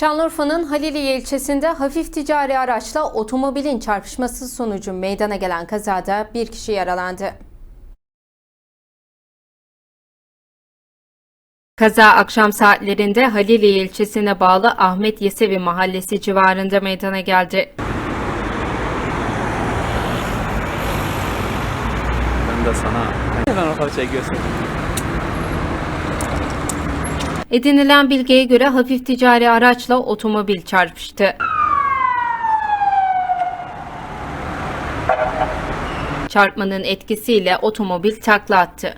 Şanlıurfa'nın Haliliye ilçesinde hafif ticari araçla otomobilin çarpışması sonucu meydana gelen kazada bir kişi yaralandı. Kaza akşam saatlerinde Haliliye ilçesine bağlı Ahmet Yesevi mahallesi civarında meydana geldi. Ben de sana hemen o parçayı. Edinilen bilgiye göre hafif ticari araçla otomobil çarpıştı. Çarpmanın etkisiyle otomobil takla attı.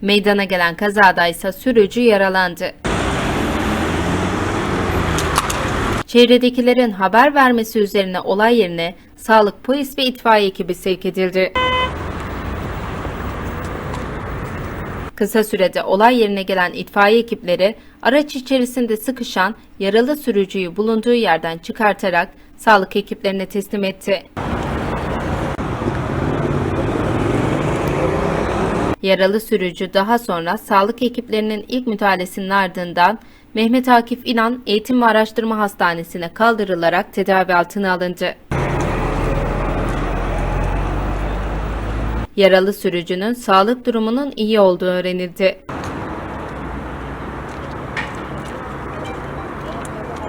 Meydana gelen kazada ise sürücü yaralandı. Çevredekilerin haber vermesi üzerine olay yerine sağlık, polis ve itfaiye ekibi sevk edildi. Kısa sürede olay yerine gelen itfaiye ekipleri araç içerisinde sıkışan yaralı sürücüyü bulunduğu yerden çıkartarak sağlık ekiplerine teslim etti. Yaralı sürücü daha sonra sağlık ekiplerinin ilk müdahalesinin ardından Mehmet Akif İnan Eğitim ve Araştırma Hastanesi'ne kaldırılarak tedavi altına alındı. Yaralı sürücünün sağlık durumunun iyi olduğu öğrenildi.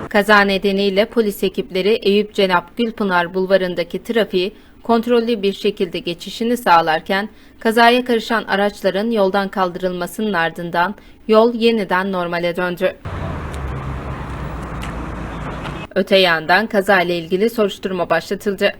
Kaza nedeniyle polis ekipleri Eyüp Cenap Gülpınar Bulvarı'ndaki trafiği kontrollü bir şekilde geçişini sağlarken kazaya karışan araçların yoldan kaldırılmasının ardından yol yeniden normale döndü. Öte yandan kazayla ilgili soruşturma başlatıldı.